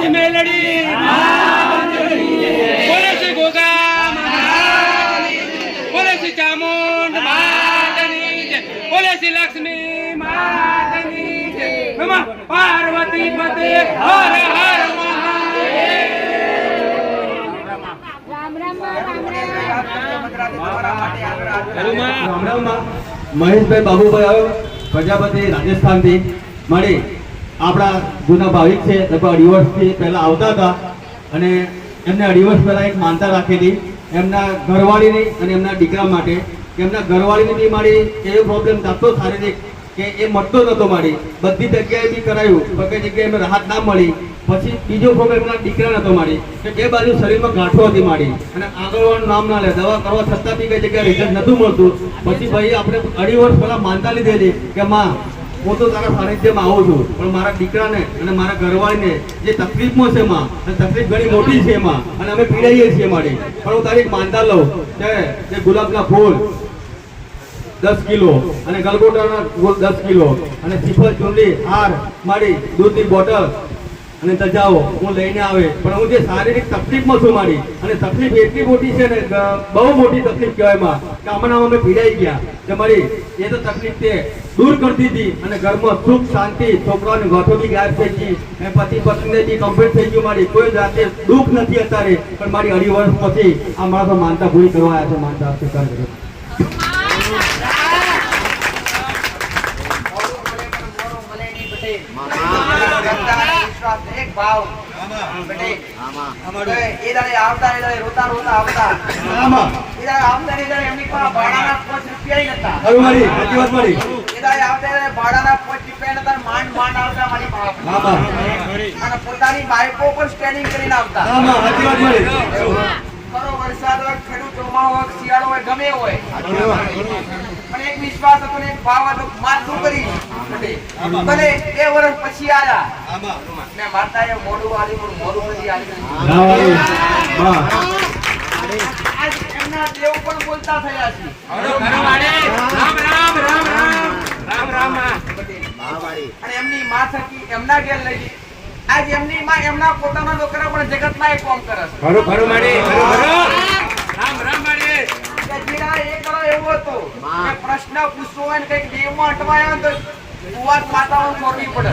શ્રી મેલડી. બોલે છે ગોગા બોલે છે ચામુંડ બોલે છે લક્ષ્મી પાર્વતી પતે હર હર મહેશભાઈ બાબુભાઈ આવ્યો. પ્રજાપતિ રાજસ્થાનથી. મળી. આપણા જૂના ભાવિક છે, લગભગ અઢી વર્ષથી પહેલા આવતા હતા અને એમને અઢી વર્ષ પહેલા એક માનતા રાખેલી એમના ઘરવાળીની અને એમના દીકરા માટે. એમના ઘરવાળીની બી મારી એવો પ્રોબ્લેમ થતો શારીરિક કે એ મળતો નહોતો મારી. બધી જગ્યાએ બી કરાયું, પણ જગ્યાએ એમને રાહત ના મળી. પછી બીજો પ્રોબ્લેમ એમના દીકરા નહોતો મારી. કે બે બાજુ શરીરમાં ગાંઠો હતી મારી. અને આગળવાનું નામ ના લે, દવા કરવા છતાં બી કઈ જગ્યાએ રિઝલ્ટ નતું મળતું. પછી ભાઈ આપણે અઢી વર્ષ પહેલાં માનતા લીધેલી કે, માં હું તો તારા સાનિધ્યમાં આવું છું, પણ મારા દીકરાને અને મારા ઘરવાળીને જે તકલીફમાં છે માં, અને તકલીફ ઘણી મોટી છે માં, અને અમે પીડાઈએ છીએ મારી. પણ હું તારી માનતા લઉં કે જે ગુલાબના ફૂલ દસ કિલો અને ગલગોટાના દસ કિલો અને શ્રીફળ ચૂંદડી હાર મારી દૂધની બોટલ અને તજાઓ હું લઈને આવે. પણ હું જે શારીરિક તકલીફમાં છું મારી, અને તકલીફ એટલી મોટી છે ને બહુ મોટી તકલીફ કહેવાયમાં કે આમાં અમે પીડાઈ ગયા. કે મારી, એ તો તકલીફ તે દૂર કરતી હતી, અને ઘરમાં સુખ, શાંતિ, છોકરાઓની ગોઠો બી ગાયબ થઈ ગઈ. એ પતિ પત્નીને બી કમ્પ્લીટ થઈ ગયું મારી. કોઈ જાતે દુઃખ નથી અત્યારે, પણ મારી અઢી વર્ષ પછી આ માણસો માનતા પૂરી કરવા આવ્યા છે, માનતા સ્વીકાર કર્યો. અને પોતાની બાઈકો પણ સ્ટેન્ડિંગ કરીને આવતા. ખરો વરસાદ હોય ખેડૂત ચોમાહો હોય શિયાળો હોય ગમે હોય. પણ એક વિશ્વાસ હતો ને એક ભાવ હતો માર શું બે વર્ષ પછી મેં એ પછી આજ એમના દેવ પણ બોલતા થયા છે. હરો ઘરો વાળે રામ રામ રામ. રામ રામ રામ. અને એમની માં થકી એમના ઘેર લઈ ગઈ. આજ એમની માં એમના પોતાના છોકરા પણ જગતમાં એક કામ કરે છે. રામ રામ જીરા દાડો એવો હતો કે પ્રશ્ન પૂછવો હોય ને કંઈક દેવમાં અટવાયો તો કુંવાર માતાઓ છોડવી પડે.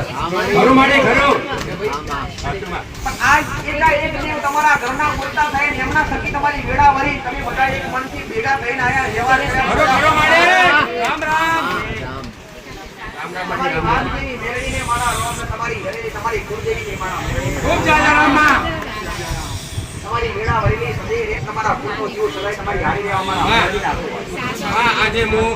ઘરો વાળે ઘરો પણ આજ એકા એક દેવ તમારા ઘરના બોલતા થાય ને એમના થકી તમારી વેળા વરી તમે બધા એક મનથી ભેગા થઈને આયા જેવા ને ઘરો ઘરો રામ રામ. તમારી વેળા વરેલી સદૈવ તમારા કુળનો જીવ સદાય તમારી હારી રહેવા મારા આજે હું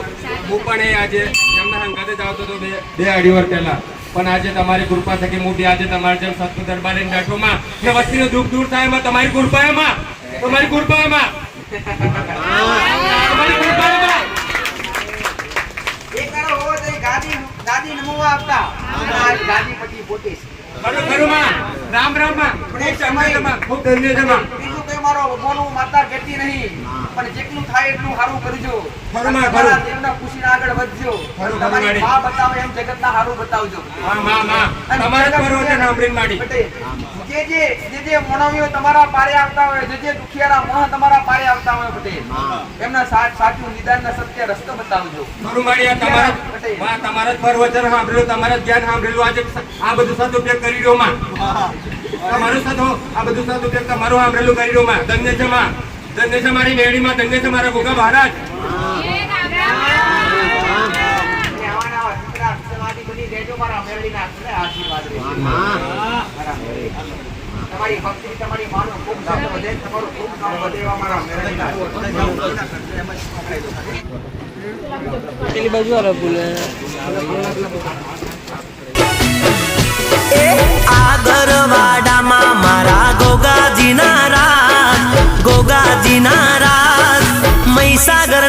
હું પણ આજે એમના સંગાતે જ આવતો હતો બે અઢી વર્ષ પહેલા. પણ આજે તમારી કૃપા થકી મોટી આજે તમારી જેમ સત્તુ દરબારે બેઠો માં ને વસ્તીનું દુઃખ દૂર થાય એમાં તમારી કૃપા એમાં. તમારી કૃપા એમાં. તમારી કૃપા એમાં. એક દાડો હોવો તો ગાદી ગાદી નમવા આવતા ગાદી પછી પોતે ખરું ખરું માં. રામ રામમાં. ખૂબ ધન્ય છે માં મારો ભગવાનનું માતા કહેતી નહીં. પણ જેટલું થાય એટલું સારું કરજો. તમારા. દેવના ખુશીને આગળ વધજો. તમારી માં બતાવે એમ જગતના સારું બતાવજો. જ જે જે જે મોણવીઓ તમારા પારે આવતા હોય જે જે દુખિયારા મોણ તમારા પારે આવતા હોય પટેલ એમના સાચું નિદાનના સત્ય રસ્તો બતાવજો. તમારા જ પ્રવચન સાંભળેલું તમારા જ્ઞાન સાંભળેલું આજે આ બધું સદુપયોગ કરી રહ્યો માં. તમારું સદ આ બધું સદુપયોગ તમારું સાંભળેલું કરી ધન્ય છે મારી ભોગા આવા આવા મેળવી. તમારી એવા મારા મેળવીના આગરવાડામાં મારા ગોગાજીના રાજ ગોગાજીના રાજ મહીસાગર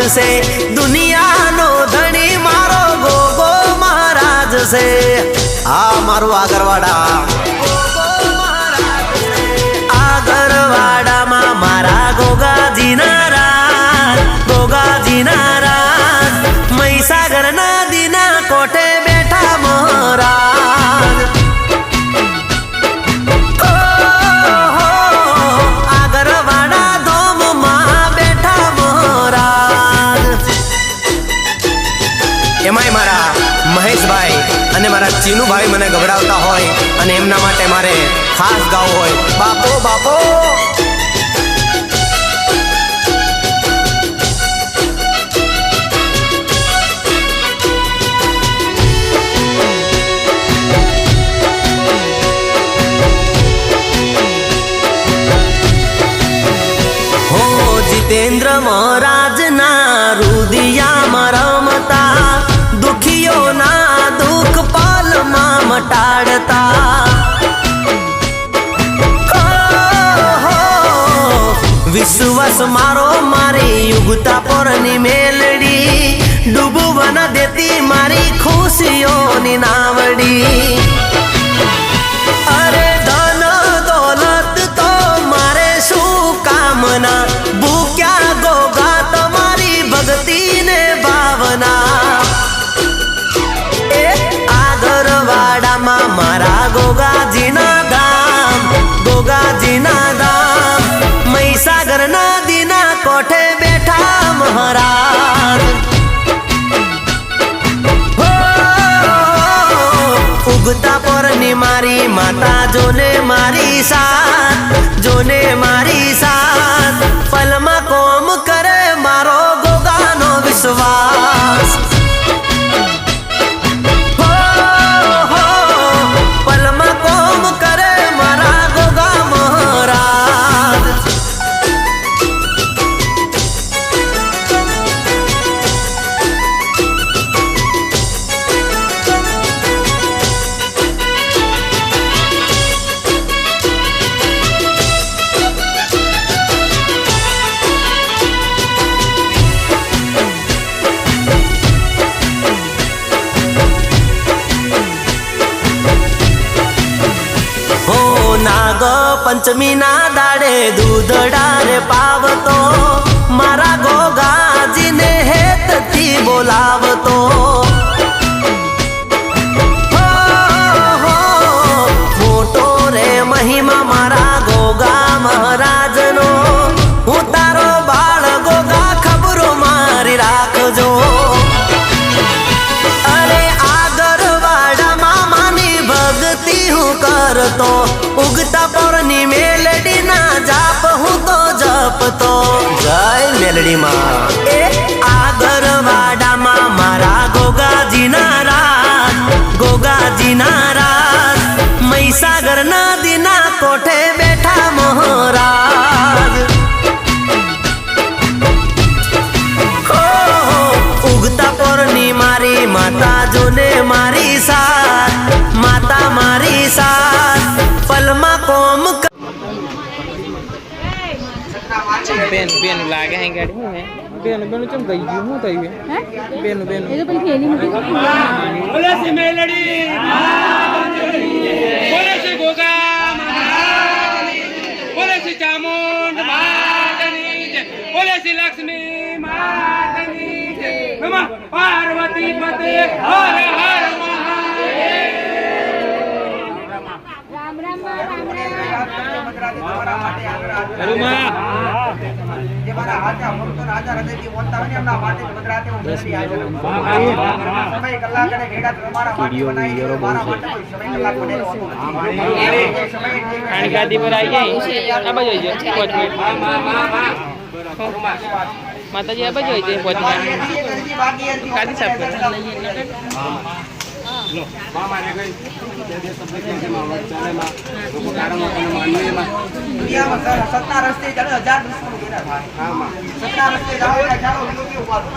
છે. દુનિયાનો ધણી મારો ગોગો મહારાજ છે. આ મારું આગરવાડા. મારા ચીનુભાઈ મને ગભરાવતા હોય અને એમના માટે મારે ખાસ ગાવું હોય. બાપો બાપો! જીતેન્દ્ર મહારાજના યુગતા પરની મેલડી ડૂબવા ન દેતી મારી ખુશીઓની નાવડી. અરે જોને મારી સાથ જોને મારી પંચમી ના દાડે દૂધડા રે પાવતો, મારા ગોગાજીને હેતથી બોલાવતો. મોટો રે મહિમા મારા ગોગા મહારાજનો. હું તારો બાળ ગોગા, ખબરો મારી રાખજો. અરે આગરવાડામાં માની ભક્તિ હું કરતો. ઉગતા પવનની મેલડી ના જાપ, હું તો જપતો. જય મેલડીમાં. એ આગરવાડામાં મારા ગોગાજીના રાજ ગોગાજીના રાજ મહીસાગર નદીના બેન બેન લાગે હે ગાડી હું? હે બેન બેન ચમ ગઈ ગયું? હું થયું હે? બેન બેન. એ તો પેલી થેલી મૂકી બોલે છે મેલડી બોલે છે ગોગા મહારાણી બોલે છે ચામુંડ માતાની જય બોલે છે લક્ષ્મી માતાની જય નમઃ પાર્વતી પતે હર હર માતાજી આ બાજુ આવી જાય. પોચમાં કાઢી સાફ કરો હાજર મારા ને તમારા બાજુ બાજુ કરો દુશ્મનો સત્તા રસ્તે જાઓ એટલે ચાલો લીલો કેવું પાડો.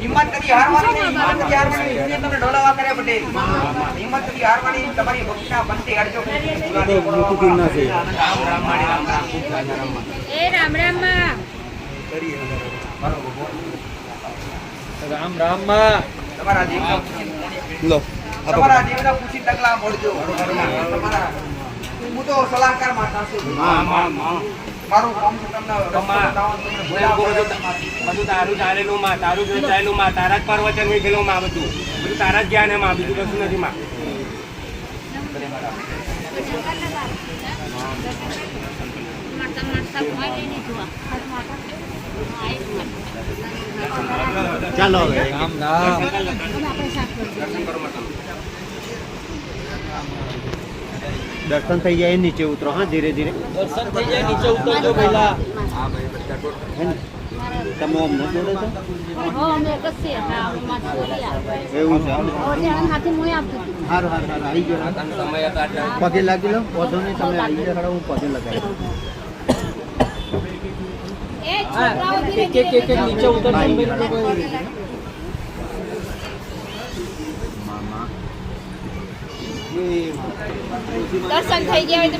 હિંમત કદી હારવાની નહીં, હિંમત કદી હારવાની તમને ડોલાવા કરે નહીં, તમારી ભક્તિના બંતે અડજો. રામ રામ મારી રામ છું રામ તમારા માં મારું કામ છે તમને પૂછી માં મળજો. તમારા હું તો સલાહકાર માતા છું, બોલાવવાનું. બધું તારું ચાલેલું માં તારું જો ચાલેલું માં તારા જ પ્રવચન વીખેલું માં બધું. બધું તારા જ જ્ઞાન એમાં બીજું કશું નથી માં. ચાલો હવે. રામ રામ. દર્શન થઈ જાય નીચે ઉતરો હા ધીરે ધીરે. દર્શન થઈ જાય નીચે ઉતરજો પહેલા. તમે અમને જોડે છો. એવું. હારું હારું આવી ગયો. પગે લાગી લો વધુ નહીં તમે આવી ખરા હું પગે લગાવી એ છોકરાઓ ધીરે ધીરે નીચે ઉતરજો દર્શન થઈ ગયા હોય તો